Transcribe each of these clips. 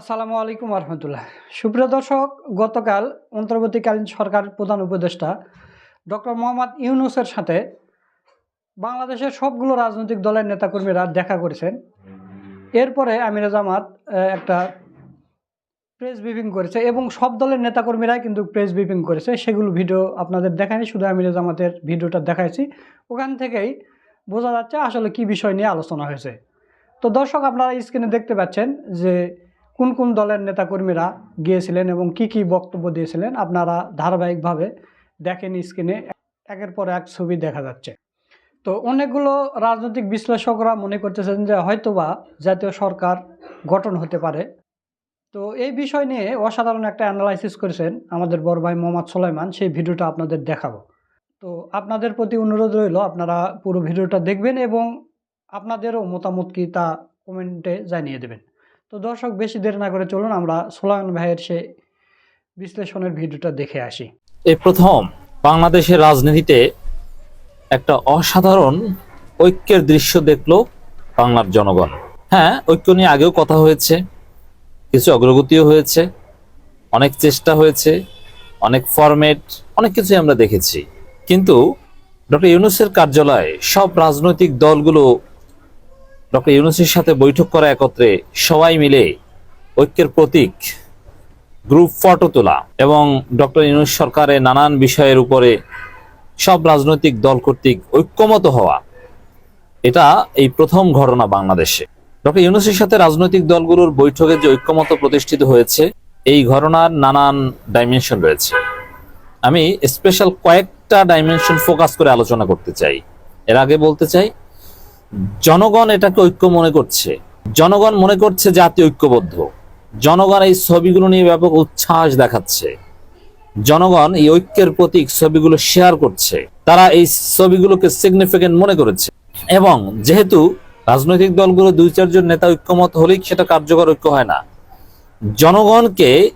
আসসালামু আলাইকুম রহমতুল্লাহ সুপ্রিয় দর্শক, গতকাল অন্তর্বর্তীকালীন সরকার প্রধান উপদেষ্টা ডক্টর মোহাম্মদ ইউনুসের সাথে বাংলাদেশের সবগুলো রাজনৈতিক দলের নেতাকর্মীরা দেখা করেছেন। এরপরে আমিরা জামাত একটা প্রেস ব্রিফিং করেছে এবং সব দলের নেতাকর্মীরাই কিন্তু প্রেস ব্রিফিং করেছে। সেগুলো ভিডিও আপনাদের দেখায়নি, শুধু আমিরা জামাতের ভিডিওটা দেখাইছি ওখান থেকেই বোঝা যাচ্ছে আসলে কি বিষয় নিয়ে আলোচনা হয়েছে। তো দর্শক, আপনারা স্ক্রিনে দেখতে পাচ্ছেন যে কোন কোন দলের নেতাকর্মীরা গিয়েছিলেন এবং কি কি বক্তব্য দিয়েছিলেন আপনারা ধারাবাহিকভাবে দেখেন স্ক্রিনে। একের পর এক ছবি দেখা যাচ্ছে। তো অনেকগুলো রাজনৈতিক বিশ্লেষকরা মনে করতেছেন যে হয়তোবা জাতীয় সরকার গঠন হতে পারে। তো এই বিষয় নিয়ে অসাধারণ একটা অ্যানালাইসিস করেছেন আমাদের বড় ভাই মোহাম্মদ সোলাইমান। সেই ভিডিওটা আপনাদের দেখাবো। তো আপনাদের প্রতি অনুরোধ রইল, আপনারা পুরো ভিডিওটা দেখবেন এবং আপনাদেরও মতামত কি তা কমেন্টে জানিয়ে দেবেন। তো দর্শক, বেশি দেরি না করে চলুন, আমরা সোলাইমান ভাইয়ের সে বিশ্লেষণের ভিডিওটা দেখে আসি। এই প্রথম, বাংলাদেশের রাজনীতিতে একটা অসাধারণ ঐক্যের দৃশ্য দেখল বাংলার জনগণ। হ্যাঁ ঐক্য নিয়ে আগেও কথা হয়েছে, কিছু অগ্রগতিও হয়েছে, অনেক চেষ্টা হয়েছে, অনেক ফরম্যাট অনেক কিছুই আমরা দেখেছি। কিন্তু ডক্টর ইউনুসের কার্যালয়ে সব রাজনৈতিক দলগুলো ডক্টর ইউনুসের সাথে বৈঠক করা একত্রে সবাই মিলে ঐক্যের প্রতীক গ্রুপ ফটো তোলা এবং ডক্টর ইউনুস সরকারের নানান বিষয়ের উপরে সব রাজনৈতিক দল কর্তৃক ঐক্যমত হওয়া, এটা এই প্রথম ঘটনা বাংলাদেশে। ডক্টর ইউনুসের সাথে রাজনৈতিক দলগুলোর বৈঠকে যে ঐক্যমত প্রতিষ্ঠিত হয়েছে, এই ঘটনার নানান ডাইমেনশন রয়েছে। আমি স্পেশাল কয়েকটা ডাইমেনশন ফোকাস করে আলোচনা করতে চাই। এর আগে বলতে চাই জনগণ এটাকে ঐক্য মনে করছে। জনগণ মনে করছে জাতি ঐক্যবদ্ধ। জনগণ এই ছবিগুলো নিয়ে ব্যাপক উচ্ছ্বাস দেখাচ্ছে। জনগণ এই ঐক্যের প্রতীক ছবিগুলো শেয়ার করছে। তারা এই ছবিগুলোকে সিগনিফিকেন্ট মনে করেছে। এবং যেহেতু রাজনৈতিক দলগুলো দুই চারজন নেতা ঐক্যমত হলেই সেটা কার্যকর ঐক্য হয় না। জনগণকে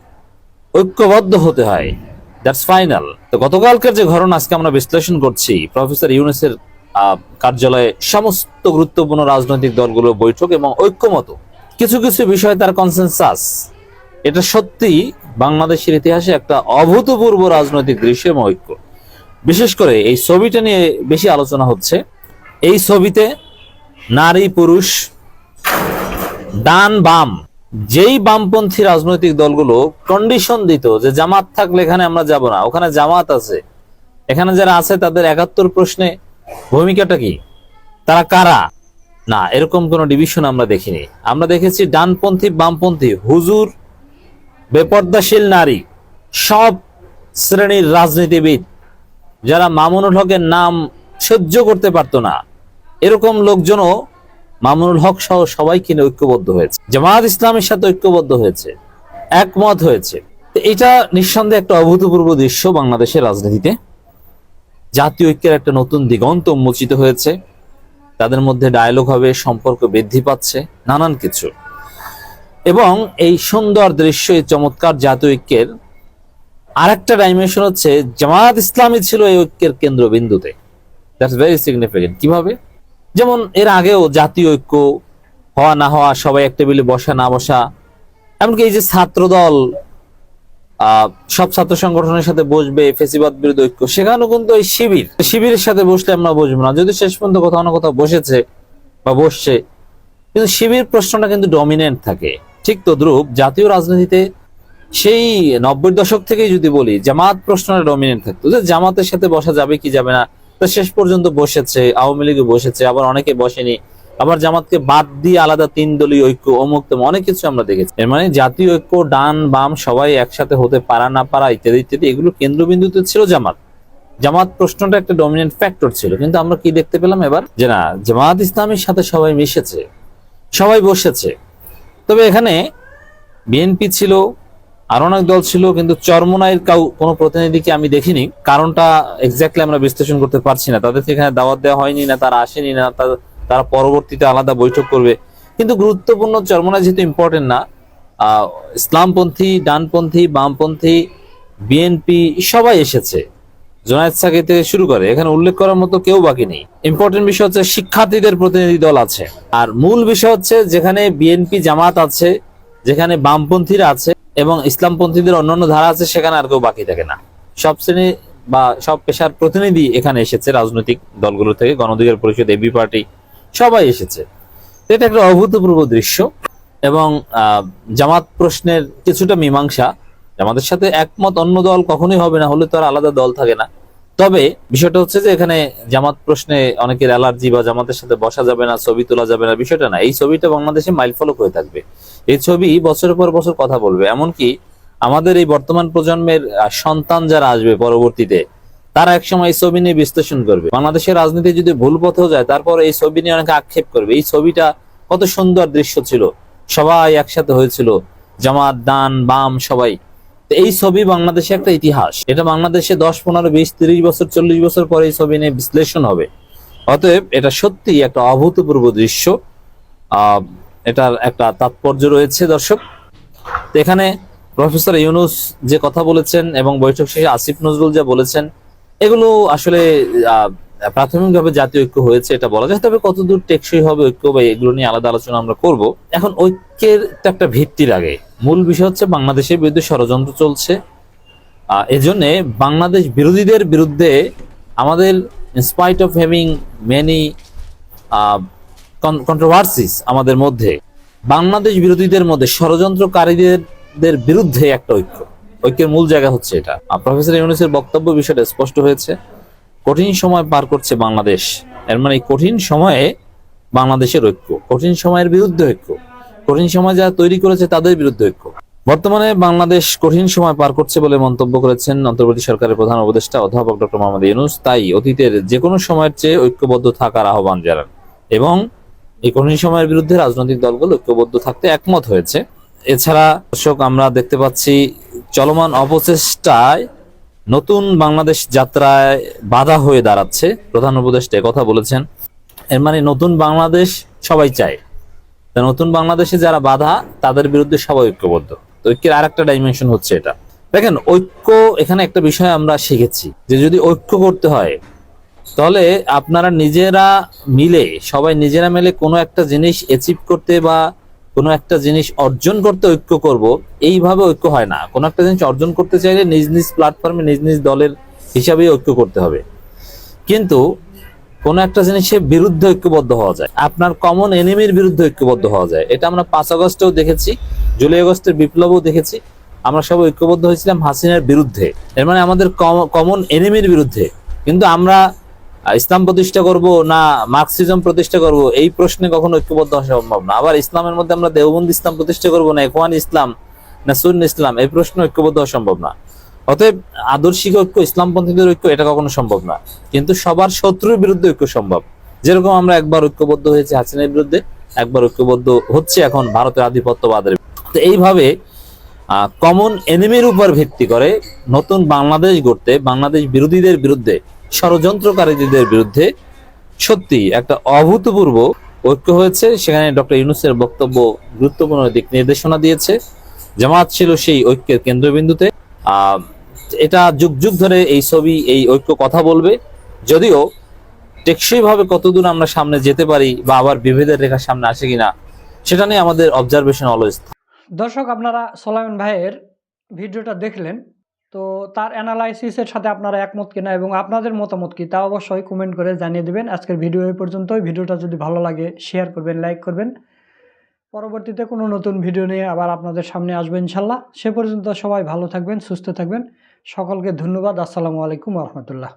ঐক্যবদ্ধ হতে হয়। দ্যাটস ফাইনাল তো গতকালকের যে ঘটনা আজকে আমরা বিশ্লেষণ করছি, প্রফেসর ইউনুসের কার্যালয়ে সমস্ত গুরুত্বপূর্ণ রাজনৈতিক দলগুলো বৈঠক এবং ঐক্যমত। কিছু কিছু বিষয়ে তার কনসেনসাস এটা সত্যি বাংলাদেশের ইতিহাসে একটা অভূতপূর্ব রাজনৈতিক দৃশ্য এবং ঐক্য। বিশেষ করে এই ছবিটা নিয়ে বেশি আলোচনা হচ্ছে। এই ছবিতে নারী পুরুষ ডান বাম, যেই বামপন্থী রাজনৈতিক দলগুলো কন্ডিশন দিত যে জামাত থাকলে এখানে আমরা যাব না, ওখানে জামাত আছে। এখানে যারা আছে তাদের একাত্তর প্রশ্নে ভূমিকাটা কি? তারা কারা? না, এরকম কোন ডিভিশন আমরা দেখিনি। আমরা দেখেছি ডানপন্থী, বামপন্থী, হুজুর, বেপর্দাশীল নারী, সব শ্রেণির রাজনীতিবিদ, যারা মামুনুল হকের নাম সহ্য করতে পারতো না। এরকম লোকজনও মামুনুল হক সহ সবাই কিনে ঐক্যবদ্ধ হয়েছে। জামায়াত ইসলামের সাথে ঐক্যবদ্ধ হয়েছে, একমত হয়েছে। এটা নিঃসন্দেহে একটা অভূতপূর্ব দৃশ্য বাংলাদেশের রাজনীতিতে। জাতীয় ঐক্যের একটা নতুন দিগন্ত উন্মোচিত হয়েছে। তাদের মধ্যে ডায়লগ হবে সম্পর্ক বৃদ্ধি পাচ্ছে নানান কিছু। এবং এই সুন্দর দৃশ্য এই চমৎকার জাতীয় ঐক্যের আরেকটা ডাইমেনশন হচ্ছে জামায়াত ইসলামী ছিল এই ঐক্যের কেন্দ্রবিন্দুতে। দ্যাটস ভেরি সিগনিফিকেন্ট কীভাবে? যেমন এর আগেও জাতীয় ঐক্য হওয়া না হওয়া সবাই এক টেবিলে বসা না বসা এমনকি এই যে ছাত্র দল আহ, সব ছাত্র সংগঠনের সাথে বসবে, ফেসিবাদ বিরোধী ঐক্য, সেখানেও কিন্তু এই শিবির। শিবিরের সাথে বসলে আমরা বসবো না। যদি শেষ পর্যন্ত কোথাও না কোথাও বসেছে বা বসছে, কিন্তু শিবির প্রশ্নটা কিন্তু ডমিনেন্ট থাকে। ঠিক তো ধ্রুব জাতীয় রাজনীতিতে সেই নব্বই দশক থেকেই যদি বলি, জামাত প্রশ্নটা ডমিনেন্ট থাকতো। যে জামাতের সাথে বসা যাবে কি যাবে না, তো শেষ পর্যন্ত বসেছে, আওয়ামী লীগে বসেছে, আবার অনেকে বসেনি। আবার জামাতকে বাদ দিয়ে আলাদা তিন দলীয় ঐক্য, অমুক অনেক কিছু আমরা দেখেছি। এর মানে জাতীয় ঐক্য, ডান, বাম, সবাই একসাথে হতে পারা না পারা, ইত্যাদি ইত্যাদি, এগুলো কেন্দ্রবিন্দুতে ছিল জামাত। জামাত প্রশ্নটা একটা ডমিনেন্ট ফ্যাক্টর ছিল, কিন্তু আমরা কি দেখতে পেলাম এবার? যে না, জামাত ইসলামের সাথে সবাই মিশেছে, সবাই বসেছে। তবে এখানে বিএনপি ছিল আর অনেক দল ছিল, কিন্তু চরমনাইয়ের কাউ, কোনো প্রতিনিধিকে আমি দেখিনি। কারণটা এক্স্যাক্টলি আমরা বিশ্লেষণ করতে পারছি না। তাদের এখানে দাওয়াত দেওয়া হয়নি, না তারা আসেনি, না তা- তারা পরবর্তীতে আলাদা বৈঠক করবে। কিন্তু গুরুত্বপূর্ণ চরমনাই যেহেতু ইম্পর্টেন্ট না ইসলামপন্থী, ডানপন্থী, বামপন্থী বিএনপি সবাই এসেছে। জোনায়েদ সাকি থেকে শুরু করে, এখানে উল্লেখ করার মতো কেউ বাকি নেই। ইম্পর্টেন্ট বিষয় হচ্ছে শিক্ষার্থীদের প্রতিনিধি দল আছে। আর মূল বিষয় হচ্ছে যেখানে বিএনপি জামাত আছে, যেখানে বামপন্থীরা আছে এবং ইসলামপন্থীদের অন্যান্য ধারা আছে, সেখানে আর কেউ বাকি থাকে না। সব শ্রেণি বা সব পেশার প্রতিনিধি এখানে এসেছে রাজনৈতিক দলগুলো থেকে। গণঅধিকার পরিষদ এবি পার্টি সবাই এসেছে। এটা একটা অভূতপূর্ব দৃশ্য এবং জামাত প্রশ্নের কিছুটা মীমাংসা, জামাতের সাথে একমত অন্য দল কখনোই হবে না, হলে তো আর আলাদা দল থাকে না। তবে বিষয়টা হচ্ছে যে এখানে জামাত প্রশ্নে অনেকের অ্যালার্জি বা জামাতের সাথে বসা যাবে না, ছবি তোলা যাবে না, বিষয়টা না। এই ছবিটা বাংলাদেশে মাইল ফলক হয়ে থাকবে। এই ছবি বছরের পর বছর কথা বলবে। এমনকি আমাদের এই বর্তমান প্রজন্মের সন্তান যারা আসবে পরবর্তীতে তারা একসময় এই ছবি নিয়ে বিশ্লেষণ করবে। বাংলাদেশের রাজনীতি যদি ভুল পথেও যায় তারপর এই ছবি নিয়ে অনেকে আক্ষেপ করবে। এই ছবিটা কত সুন্দর দৃশ্য ছিল। সবাই একসাথে হয়েছিল। জামাত, দান, বাম, সবাই। তো এই ছবি বাংলাদেশে একটা ইতিহাস। এটা বাংলাদেশে দশ, পনেরো, বিশ, তিরিশ বছর, চল্লিশ বছর পরে এই ছবি নিয়ে বিশ্লেষণ হবে। অতএব এটা সত্যি একটা অভূতপূর্ব দৃশ্য। এটার একটা তাৎপর্য রয়েছে, দর্শক। এখানে প্রফেসর ইউনুস যে কথা বলেছেন এবং বৈঠক শেষে আসিফ নজরুল যা বলেছেন এগুলো আসলে প্রাথমিকভাবে জাতীয় ঐক্য হয়েছে এটা বলা যায়। তবে কতদূর টেকসই হবে ঐক্য বা এগুলো নিয়ে আলাদা আলোচনা আমরা করব। এখন ঐক্যের একটা ভিত্তি লাগে। মূল বিষয় হচ্ছে বাংলাদেশের বিরুদ্ধে ষড়যন্ত্র চলছে। এজন্য বাংলাদেশ বিরোধীদের বিরুদ্ধে আমাদের in spite of having many controversies আমাদের মধ্যে, বাংলাদেশ বিরোধীদের মধ্যে ষড়যন্ত্রকারীদের বিরুদ্ধে একটা ঐক্য। ঐক্যের মূল জায়গা হচ্ছে এটা। আর প্রফেসর ইউনুসের বক্তব্য বিষয়টা স্পষ্ট হয়েছে। কঠিন সময় পার করছে বাংলাদেশ। এর মানে কঠিন সময়ে বাংলাদেশের ঐক্য। কঠিন সময়ের বিরুদ্ধে ঐক্য। কঠিন সময় যারা তৈরি করেছে তাদের বিরুদ্ধে ঐক্য। বর্তমানে বাংলাদেশ কঠিন সময় পার করছে বলে মন্তব্য করেছেন অন্তর্বর্তী সরকারের প্রধান উপদেষ্টা অধ্যাপক ডক্টর মোহাম্মদ ইউনুস। তাই অতীতের যে কোনো সময়ের চেয়ে ঐক্যবদ্ধ থাকার আহ্বান জানান। এবং এই কঠিন সময়ের বিরুদ্ধে রাজনৈতিক দলগুলো ঐক্যবদ্ধ থাকতে একমত হয়েছে। এছাড়া দর্শক, আমরা দেখতে পাচ্ছি চলমান অপচেষ্টায় নতুন বাংলাদেশ যাত্রায় বাধা হয়ে দাঁড়াচ্ছে। প্রধান উপদেষ্টা কথা বলেছেন, এর মানে নতুন বাংলাদেশ সবাই চায়। তা নতুন বাংলাদেশে যারা বাধা, তাদের বিরুদ্ধে সবাই ঐক্যবদ্ধ। তো ঐক্যের আর একটা ডাইমেনশন হচ্ছে এটা। দেখেন, ঐক্য এখানে একটা বিষয় আমরা শিখেছি, যে যদি ঐক্য করতে হয়, তাহলে আপনারা নিজেরা মিলে, সবাই নিজেরা মিলে কোনো একটা জিনিস অ্যাচিভ করতে বা কোনো একটা জিনিস অর্জন করতে ঐক্য করব, এইভাবে ঐক্য হয় না। কোনো একটা জিনিস অর্জন করতে চাইলে নিজ নিজ প্ল্যাটফর্মে নিজ নিজ দলের হিসাবেই ঐক্য করতে হবে। কিন্তু কোন একটা জিনিসের বিরুদ্ধে ঐক্যবদ্ধ হওয়া যায়। আপনার কমন এনিমির বিরুদ্ধে ঐক্যবদ্ধ হওয়া যায়। এটা আমরা পাঁচ আগস্টেও দেখেছি, জুলাই আগস্টের বিপ্লবও দেখেছি। আমরা সবাই ঐক্যবদ্ধ হয়েছিলাম হাসিনার বিরুদ্ধে। এর মানে আমাদের কমন এনিমির বিরুদ্ধে। কিন্তু আমরা ইসলাম প্রতিষ্ঠা করব না মার্কসিজম প্রতিষ্ঠা করব? এই প্রশ্নে কখনো ঐক্যবদ্ধ হওয়া সম্ভব না। আবার ইসলামের মধ্যে আমরা দেওবন্দ ইসলাম প্রতিষ্ঠা করব না, এখওয়ান ইসলাম না সুন্নি ইসলাম? এই প্রশ্নে ঐক্যবদ্ধ হওয়া সম্ভব না। অতএব আদর্শিক ঐক্য, ইসলামপন্থীদের ঐক্য, এটা কখনো সম্ভব না। কিন্তু সবার শত্রুর বিরুদ্ধে ঐক্য সম্ভব। যেরকম আমরা একবার ঐক্যবদ্ধ হয়েছে হাসিনের বিরুদ্ধে, একবার ঐক্যবদ্ধ হচ্ছে এখন ভারতের আধিপত্যবাদের। তো এইভাবে কমন এনিমির উপর ভিত্তি করে নতুন বাংলাদেশ গড়তে, বাংলাদেশ বিরোধীদের বিরুদ্ধে ষড়যন্ত্রকারীদের বিরুদ্ধে সত্যি একটা অভূতপূর্ব ঐক্য হয়েছে। সেখানে ডক্টর ইউনুসের বক্তব্য গুরুত্বপূর্ণ দিক নির্দেশনা দিয়েছে। জামাত ছিল সেই ঐক্যের কেন্দ্রবিন্দুতে। এটা যুগ যুগ ধরে এই ছবি, এই ঐক্য কথা বলবে। যদিও টেকসই ভাবে কতদূর আমরা সামনে যেতে পারি বা আবার বিভেদের রেখা সামনে আসে কিনা, সেটা নিয়ে আমাদের অবজারভেশন অলওয়েজ দর্শক, আপনারা সোলাইমান ভাইয়ের ভিডিওটা দেখলেন। তো তার অ্যানালাইসিসের সাথে আপনারা একমত কিনা এবং আপনাদের মতামত কী তা অবশ্যই কমেন্ট করে জানিয়ে দেবেন। আজকের ভিডিও এই পর্যন্তই। ভিডিওটা যদি ভালো লাগে শেয়ার করবেন লাইক করবেন। পরবর্তীতে কোনো নতুন ভিডিও নিয়ে আবার আপনাদের সামনে আসবে ইনশাল্লাহ। সে পর্যন্ত সবাই ভালো থাকবেন, সুস্থ থাকবেন। সকলকে ধন্যবাদ। আসসালামু আলাইকুম রহমতুল্লাহ।